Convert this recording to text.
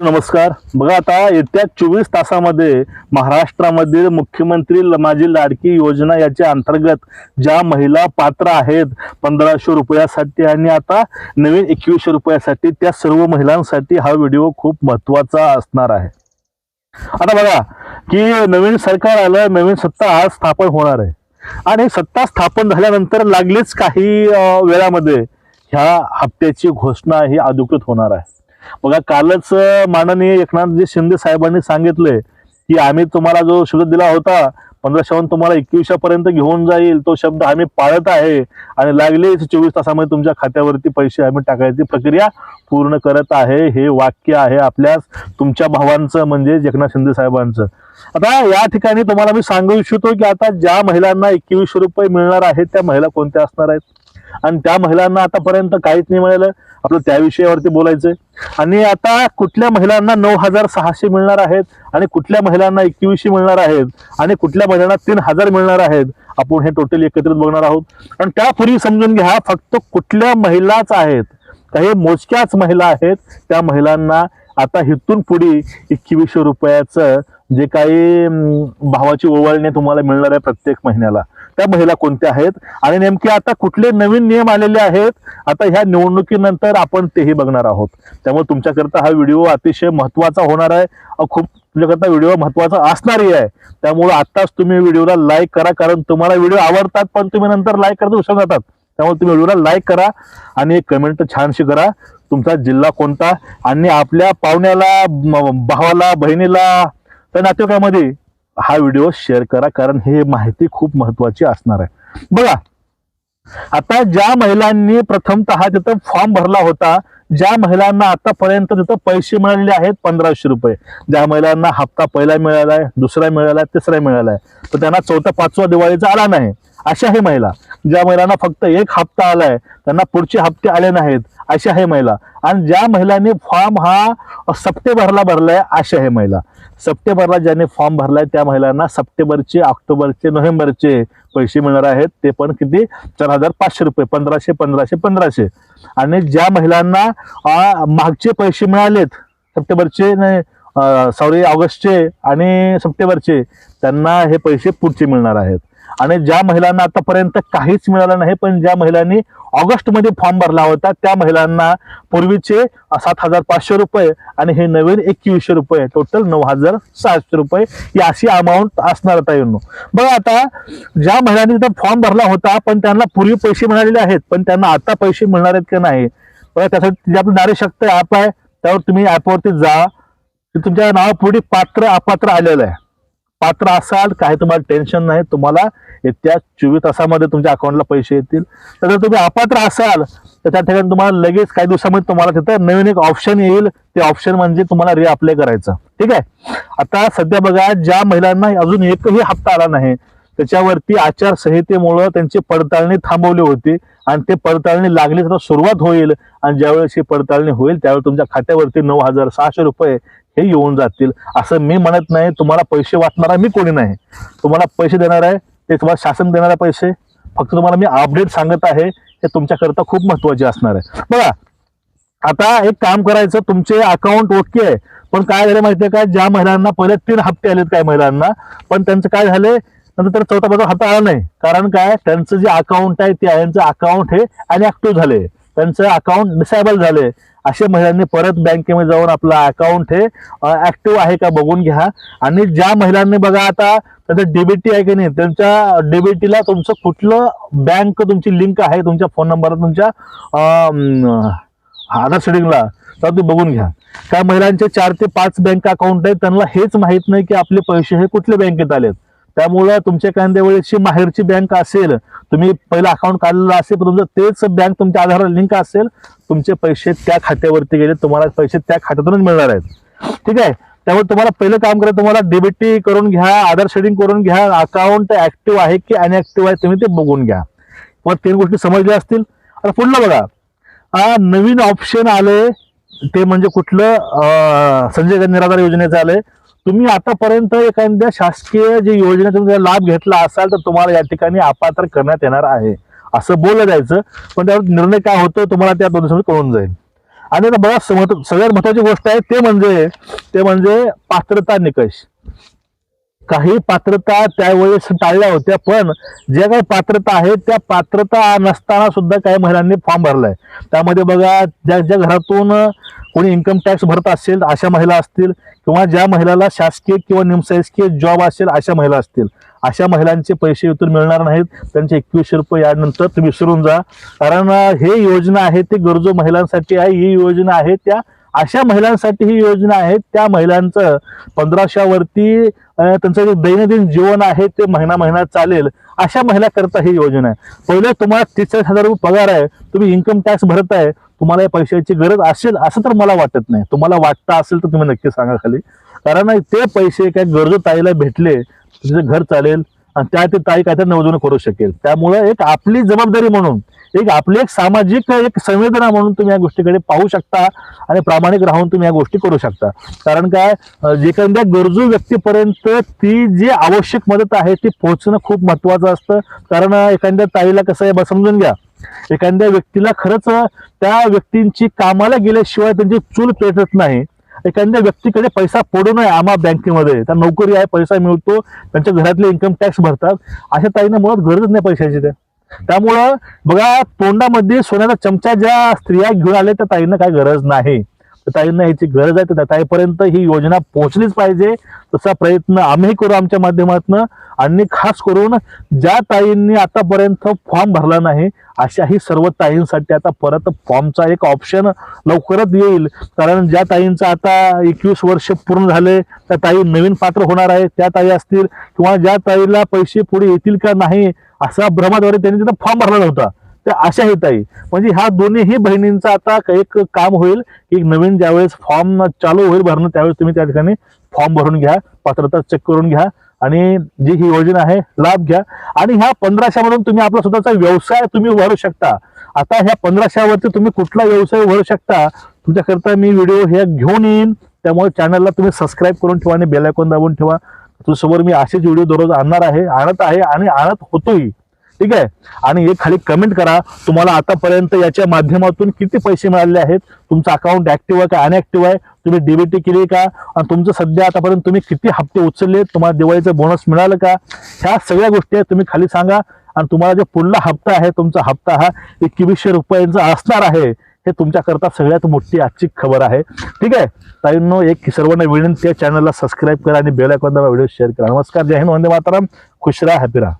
नमस्कार. बघा आता येत्या चोवीस तासामध्ये महाराष्ट्रामधील मुख्यमंत्री माझी लाडकी योजना याच्या अंतर्गत ज्या महिला पात्र आहेत पंधराशे रुपयासाठी आणि आता नवीन एकवीसशे रुपयासाठी त्या सर्व महिलांसाठी हा व्हिडिओ खूप महत्त्वाचा असणार आहे. आता बघा की नवीन सरकार आलं नवीन सत्ता आज स्थापन होणार आहे. आणि सत्ता स्थापन झाल्यानंतर लागलीच काही वेळामध्ये ह्या हप्त्याची घोषणा ही अधिकृत होणार आहे. बघा कालच माननीय एकनाथजी शिंदे साहेबांनी सांगितले की आम्ही तुम्हाला जो शब्द दिला होता पंधराशेहून तुम्हाला एकवीसशेपर्यंत घेऊन जाईल तो शब्द आम्ही पाळत आहे. आणि लागले चोवीस तासामध्ये तुमच्या खात्यावरती पैसे आम्ही टाकायची प्रक्रिया पूर्ण करत आहे. हे वाक्य आहे आपल्या तुमच्या भावांचं म्हणजे एकनाथ शिंदे साहेबांचं. आता या ठिकाणी तुम्हाला मी सांगू इच्छितो की आता ज्या महिलांना एकवीसशे रुपये मिळणार आहेत त्या महिला कोणत्या असणार आहेत? आणि त्या महिलांना आतापर्यंत काहीच नाही मिळालं. आपलं त्या विषयावरती बोलायचंय. आणि आता कुठल्या महिलांना नऊ हजार सहाशे मिळणार आहेत आणि कुठल्या महिलांना एकवीसशे मिळणार आहेत आणि कुठल्या महिलांना तीन हजार मिळणार आहेत आपण हे टोटल एकत्रित बघणार आहोत. आणि त्यापूर्वी समजून घ्या फक्त कुठल्या महिलाच आहेत काही मोजक्याच महिला आहेत त्या महिलांना आता इथून पुढे एकवीसशे रुपयाचं जे काही भावाची ओवाळणी तुम्हाला मिळणार आहे प्रत्येक महिन्याला. त्या महिला कोणत्या आहेत? आणि नेमके आता कुठले नवीन नियम आलेले आहेत? आता ह्या निवडणुकीनंतर आपण तेही बघणार आहोत. त्यामुळे तुमच्याकरता हा व्हिडिओ अतिशय महत्त्वाचा होणार आहे. खूप तुमच्याकरता व्हिडिओ महत्त्वाचा असणारही आहे. त्यामुळे आत्ताच तुम्ही व्हिडिओला लाईक करा कारण तुम्हाला व्हिडिओ आवडतात पण तुम्ही नंतर लाईक करत विसरून जातात. त्यामुळे तुम्ही व्हिडिओला लाईक करा आणि एक कमेंट छानशी करा. तुमचा जिल्हा कोणता? आणि आपल्या पाहुण्याला भावाला बहिणीला तर नातेवाईकामध्ये हा व्हिडिओ शेअर करा कारण हे माहिती खूप महत्वाची असणार आहे. बघा आता ज्या महिलांनी प्रथमतः तिथं फॉर्म भरला होता ज्या महिलांना आतापर्यंत तिथं पैसे मिळालेले आहेत पंधराशे रुपये. ज्या महिलांना हप्ता पहिला मिळाला आहे दुसरा मिळाला आहे तिसरा मिळालाय तर त्यांना चौथा पाचवा दिवाळीचा आला नाही. अशा हे महिला ज्या महिलांना फक्त एक हप्ता आलाय त्यांना पुढचे हप्ते आले नाहीत. अशा आहे महिला. आणि ज्या महिलांनी फॉर्म हा सप्टेंबरला भरलाय अशा आहे महिला. सप्टेंबरला ज्याने फॉर्म भरलाय त्या महिलांना सप्टेंबरचे ऑक्टोबरचे नोव्हेंबरचे पैसे मिळणार आहेत. ते पण किती? चार हजार पाचशे रुपये पंधराशे पंधराशे पंधराशे. आणि ज्या महिलांना मागचे पैसे मिळालेत सप्टेंबरचे नाही सॉरी ऑगस्टचे आणि सप्टेंबरचे त्यांना हे पैसे पुढचे मिळणार आहेत. आणि ज्या महिलांना आतापर्यंत काहीच मिळालं नाही पण ज्या महिलांनी ऑगस्टमध्ये फॉर्म भरला होता त्या महिलांना पूर्वीचे सात हजार पाचशे रुपये आणि हे नवीन एकवीसशे रुपये टोटल नऊ हजार सहाशे रुपये ही अशी अमाऊंट असणार आता येऊन. बघा आता ज्या महिलांनी तिथं फॉर्म भरला होता पण त्यांना पूर्वी पैसे मिळालेले आहेत पण त्यांना आता पैसे मिळणार आहेत की नाही? बघा त्यासाठी जे आपलं नारी शक्ती ॲप आहे त्यावर तुम्ही ॲपवरती जा तुमच्या नावापुढे पात्र अपात्र आलेलं आहे. पात्र असाल काही तुम्हाला टेन्शन नाही तुम्हाला येत्या चोवीस तासामध्ये तुमच्या अकाउंटला पैसे येतील. तर जर तुम्ही अपात्र असाल तर त्या ठिकाणी तुम्हाला लगेच काही दिवसामध्ये तुम्हाला तिथं नवीन एक ऑप्शन येईल. ते ऑप्शन म्हणजे तुम्हाला रि अप्लाय करायचं. ठीक आहे? आता सध्या बघा ज्या महिलांना अजून एकही हप्ता आला नाही त्याच्यावरती आचारसंहितेमुळं त्यांची पडताळणी थांबवली होती. आणि ते पडताळणी लागली तर सुरुवात होईल. आणि ज्यावेळेस ही पडताळणी होईल त्यावेळी तुमच्या खात्यावरती नऊ हजार सहाशे रुपये हे येऊन जातील. असं मी म्हणत नाही तुम्हाला पैसे वाटणारा मी कोणी नाही. तुम्हाला पैसे देणार आहे ते तुम्हाला शासन देणार आहे पैसे. फक्त तुम्हाला मी अपडेट सांगत आहे हे तुमच्याकरता खूप महत्त्वाचे असणार आहे. बघा आता एक काम करायचं तुमचे अकाउंट ओके आहे पण काय झालं माहितीये का? ज्या महिलांना पहिले तीन हप्ते आलेत काय महिलांना पण त्यांचं काय झाले नंतर चौथा पाचवा हप्ता आला नाही. कारण काय? त्यांचं जे अकाउंट आहे ते यांचं अकाउंट हे अनऍक्टिव्ह झाले त्यांचं अकाउंट डिसेबल झाले अशा महिलांनी परत बँकेमध्ये जाऊन आपलं अकाउंट हे ऍक्टिव्ह आहे का बघून घ्या. आणि ज्या महिलांनी बघा आता त्यांचं डीबीटी आहे की नाही त्यांच्या डीबीटीला तुमचं कुठलं बँक तुमची लिंक आहे तुमच्या फोन नंबरला तुमच्या आधार सेटिंगला तर तुम्ही बघून घ्या. त्या महिलांचे चार ते पाच बँक अकाउंट आहेत त्यांना हेच माहीत नाही की आपले पैसे हे कुठल्या बँकेत आलेत. त्यामुळं तुमच्या एखाद्या वेळेसची माहेरची बँक असेल तुम्ही पहिलं अकाउंट काढलेलं असेल तुमचं तेच बँक तुमच्या आधार लिंक असेल तुमचे पैसे त्या खात्यावरती गेले तुम्हाला पैसे त्या खात्यातूनच मिळणार आहेत. ठीक आहे? त्यामुळे तुम्हाला पहिलं काम करा तुम्हाला डीबीटी करून घ्या आधार शेडिंग करून घ्या अकाउंट ऍक्टिव्ह आहे की अनऍक्टिव्ह आहे तुम्ही ते बघून घ्या. मग तीन गोष्टी समजल्या असतील. आता पुढलं बघा. नवीन ऑप्शन आले ते म्हणजे कुठलं? संजय गांधी निराधार योजनेचं आलंय. तुम्ही आतापर्यंत एखाद्या शासकीय जे योजनेतून तुम्ही जर लाभ घेतला असाल तर तुम्हाला या ठिकाणी अपात्र करण्यात येणार आहे. असं बोललं जायचं पण त्यावर निर्णय काय होतो तुम्हाला त्या दोन दिवसामध्ये कळून जाईल. आणि आता बघा सगळ्यात महत्वाची गोष्ट आहे ते म्हणजे ते म्हणजे पात्रता निकष. काही पात्रता त्यावेळेस टाळल्या होत्या पण ज्या काही पात्रता आहेत त्या पात्रता नसताना सुद्धा काही महिलांनी फॉर्म भरलाय. त्यामध्ये बघा ज्या ज्या घरातून कोणी इन्कम टॅक्स भरत असेल अशा महिला असतील किंवा ज्या महिलाला शासकीय किंवा निमशासकीय जॉब असेल अशा महिला असतील. अशा महिलांचे पैसे इथून मिळणार नाहीत त्यांचे एकवीसशे रुपये यानंतर तुम्ही विसरून जा. कारण हे योजना आहे ते गरजू महिलांसाठी आहे ही योजना आहे त्या अशा महिलांसाठी ही योजना आहे. त्या महिलांचं पंधराशेवरती त्यांचं जे दैनंदिन जीवन आहे ते महिना महिना चालेल. अशा महिलाकरता ही योजना आहे. पहिले तुम्हाला तीस चाळीस हजार रुपये पगार आहे. तुम्ही इन्कम टॅक्स भरत आहे तुम्हाला या पैशाची गरज असेल असं तर मला वाटत नाही. तुम्हाला वाटतं असेल तर तुम्ही नक्की सांगा खाली. कारण ते पैसे काय गरजू ताईला भेटले तुझं घर चालेल आणि त्या ते ताई काहीतरी नवजून करू शकेल. त्यामुळे एक आपली जबाबदारी म्हणून एक आपली एक सामाजिक एक संवेदना म्हणून तुम्ही या गोष्टीकडे पाहू शकता आणि प्रामाणिक राहून तुम्ही या गोष्टी करू शकता. कारण काय जे एखाद्या गरजू व्यक्तीपर्यंत ती जी आवश्यक मदत आहे ती पोहोचणं खूप महत्वाचं असतं. कारण एखाद्या ताईला कसं आहे बा समजून घ्या. एखाद्या व्यक्तीला खरंच त्या व्यक्तींची कामाला गेल्याशिवाय त्यांची चूल पेटत नाही. एखाद्या व्यक्तीकडे पैसा पडू नये आम्हा बँकेमध्ये. त्या नोकरी आहे पैसा मिळतो त्यांच्या घरातले इन्कम टॅक्स भरतात. अशा ताईंना मुळात गरजच नाही पैशाची त्या त्यामुळं बघा तोंडामध्ये सोन्याचा चमचा ज्या स्त्रिया घेऊन आल्या त्या ताईंना काय गरज नाही. तर ताईंना ह्याची गरज आहे. तर त्या ताईपर्यंत ही योजना पोहोचलीच पाहिजे. तसा प्रयत्न आम्ही करू आमच्या माध्यमातून. आणि खास करून ज्या ताईंनी आतापर्यंत फॉर्म भरला नाही अशाही सर्व ताईंसाठी आता परत फॉर्मचा एक ऑप्शन लवकरच येईल. कारण ज्या ताईंचं आता एकवीस वर्ष पूर्ण झाले त्या ताई नवीन पात्र होणार आहे त्या ताई असतील किंवा ज्या ताईला पैसे पुढे येतील का नाही असा भ्रमाद्वारे त्यांनी तिथं फॉर्म भरला नव्हता. त्या येत आहे म्हणजे ह्या दोन्हीही बहिणींचं आता एक काम होईल की नवीन ज्यावेळेस फॉर्म चालू होईल भरणं त्यावेळेस तुम्ही त्या ठिकाणी फॉर्म भरून घ्या पात्रता चेक करून घ्या आणि जी ही योजना आहे लाभ घ्या. आणि ह्या पंधराशामधून तुम्ही आपला स्वतःचा व्यवसाय तुम्ही उभारू शकता. आता ह्या पंधराशेवरती तुम्ही कुठला व्यवसाय उभारू शकता तुमच्याकरता मी व्हिडिओ हे घेऊन येईन. त्यामुळे चॅनलला तुम्ही सबस्क्राईब करून ठेवा आणि बेलायकॉन दाबून ठेवा. तुझ्यासमोर मी असेच व्हिडिओ दररोज आणणार आहे आणत आहे आणि आणत होतोही ठीक आहे? आणि एक खाली कमेंट करा तुम्हाला आतापर्यंत याच्या माध्यमातून किती पैसे मिळाले आहेत? तुमचं अकाउंट ऍक्टिव्ह आहे का अनऍक्टिव्ह आहे? तुम्ही डीबीटी केली का? आणि तुमचं सध्या आतापर्यंत तुम्ही किती हप्ते उचलले? तुम्हाला दिवाळीचं बोनस मिळालं का? ह्या सगळ्या गोष्टी आहेत तुम्ही खाली सांगा. आणि तुम्हाला जो पुढला हप्ता आहे तुमचा हप्ता हा एकवीसशे रुपयांचा असणार आहे हे तुमच्याकरता सगळ्यात मोठी आजची खबर आहे. ठीक आहे? ताईंनो एक सर्वांना विनंती आहे चॅनलला सबस्क्राईब करा आणि बेल आयकॉन व्हिडिओ शेअर करा. नमस्कार जय हिंद वंदे मातरम. खुश राहा हॅपी राहा.